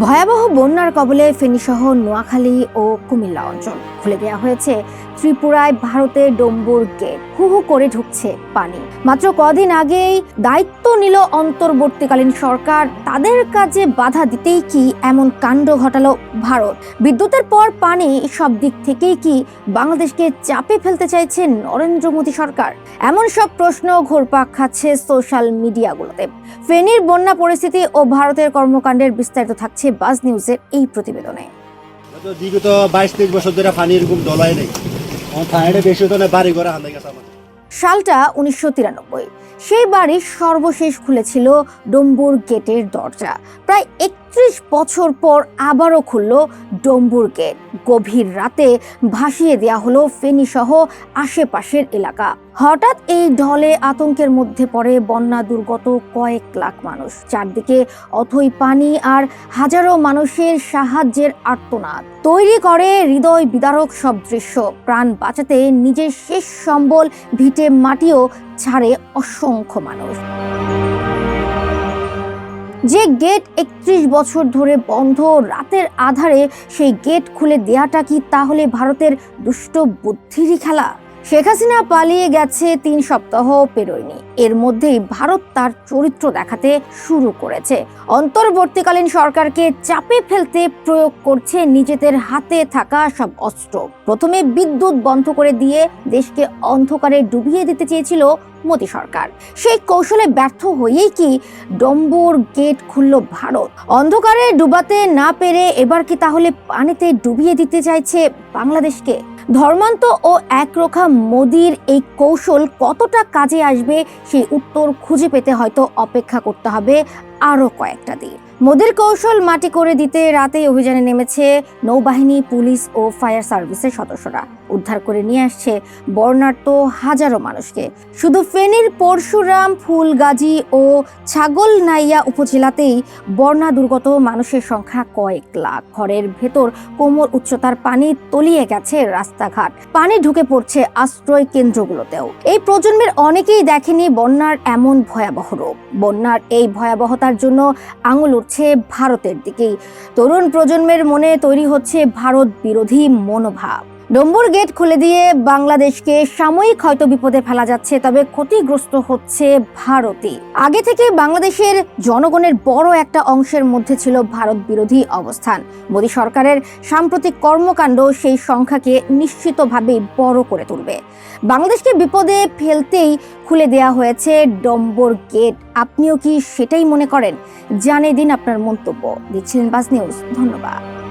ভয়াবহ বন্যার কবলে ফেনীসহ নোয়াখালী ও কুমিল্লা অঞ্চল। খুলে দেওয়া হয়েছে ত্রিপুরায় ভারতের ডম্বুর গেট। হু হু করে ঢুকছে পানি। মাত্র কদিন আগেই দায়িত্ব নিল অন্তর্বর্তীকালীন সরকার। তাদের কাজে বাধা দিতেই কি এমন কাণ্ড ঘটালো ভারত? বিদ্যুতের পর পানি সব দিক থেকেই কি বাংলাদেশকে চাপে ফেলতে চাইছে নরেন্দ্র মোদী সরকার? এমন সব প্রশ্ন ঘোরপাক খাচ্ছে সোশ্যাল মিডিয়াগুলোতে। ফেনীর বন্যা পরিস্থিতি ও ভারতের কর্মকাণ্ডের বিস্তারিত থাকছে বাজ নিউজের এই প্রতিবেদনে। গত বিগত বাইশ, তেইশ বছর ধরে পানি এরকম দলায় নেই। বেশি বাড়ি ঘরে হান্দা গেছে আমার সালটা উনিশশো তিরানব্বই। সেই বাড়ি সর্বশেষ খুলেছিল ডম্বুর গেটের দরজা। প্রায় একত্রিশ বছর পর আবারও খুলল ডম্বুর গেট। গভীর রাতে ভাসিয়ে দেয়া হলো ফেনী সহ আশেপাশের এলাকা। হঠাৎ এই ঢলে আতঙ্কের মধ্যে পড়ে বন্যা দুর্গত কয়েক লাখ মানুষ। চারদিকে অথই পানি আর হাজারো মানুষের সাহায্যের আর্তনাদ। তৈরি করে হৃদয় বিদারক সব দৃশ্য। প্রাণ বাঁচাতে নিজের শেষ সম্বল ভিটে মাটিও ছাড়ে অসংখ্য মানুষ। যে গেট একত্রিশ বছর ধরে বন্ধ, রাতের আধারে সেই গেট খুলে দেয়াটা কি তাহলে ভারতের দুষ্ট বুদ্ধিরই খেলা? শেখ হাসিনা পালিয়ে গেছে তিন সপ্তাহ পেরোয়নি। এর মধ্যেই ভারত তার চরিত্র দেখাতে শুরু করেছে। অন্তর্বর্তীকালীন সরকারকে চাপে ফেলতে প্রয়োগ করছে নিজেদের হাতে থাকা সব অস্ত্র। প্রথমে বিদ্যুৎ বন্ধ করে দিয়ে দেশকে অন্ধকারে ডুবিয়ে দিতে চেয়েছিল মোদী সরকার। সেই কৌশলে ব্যর্থ হয়েই কি ডম্বুর গেট খুলল ভারত? অন্ধকারে ডুবাতে না পেরে এবার কি তাহলে পানিতে ডুবিয়ে দিতে চাইছে বাংলাদেশকে? ধর্মান্ত ও একরোখা মোদির এই কৌশল কতটা কাজে আসবে সেই উত্তর খুঁজে পেতে হয়তো অপেক্ষা করতে হবে আরও কয়েকটা দিন। মোদির কৌশল মাটি করে দিতে রাতেই অভিযানে নেমেছে নৌবাহিনী, পুলিশ ও ফায়ার সার্ভিসের সদস্যরা। উদ্ধার করে নিয়ে আসছে বর্ণাঢ্য হাজারো মানুষকে। শুধু ফেনীর পরশুরাম, ফুলগাজী ও ছাগলনাইয়া উপজেলাতেই বন্যা দুর্গত মানুষের সংখ্যা কয়েক লাখ। ঘরের ভেতর কোমর উচ্চতার পানি তলিয়ে গেছে রাস্তাঘাট। পানি ঢুকে পড়ছে আশ্রয় কেন্দ্রগুলোতেও। এই প্রজন্মের অনেকেই দেখেনি বন্যার এমন ভয়াবহ রূপ। বন্যার এই ভয়াবহতার জন্য আঙুল উঠছে ভারতের দিকেই। তরুণ প্রজন্মের মনে তৈরি হচ্ছে ভারত বিরোধী মনোভাব। ডম্বুর গেট খুলে দিয়ে বাংলাদেশকে সাময়িক হয়তো বিপদে ফেলা যাচ্ছে, তবে ক্ষতিগ্রস্ত হচ্ছে ভারতই। আগে থেকে বাংলাদেশের জনগণের বড় একটা অংশের মধ্যে ছিল ভারত বিরোধী অবস্থান। মোদী সরকারের সাম্প্রতিক কর্মকাণ্ড সেই সংখ্যাকে নিশ্চিতভাবেই বড় করে তুলবে। বাংলাদেশকে বিপদে ফেলতেই খুলে দেয়া হয়েছে ডম্বর গেট। আপনিও কি সেটাই মনে করেন? জানিয়ে দিন আপনার মন্তব্য। দিচ্ছিলেন বাস নিউজ। ধন্যবাদ।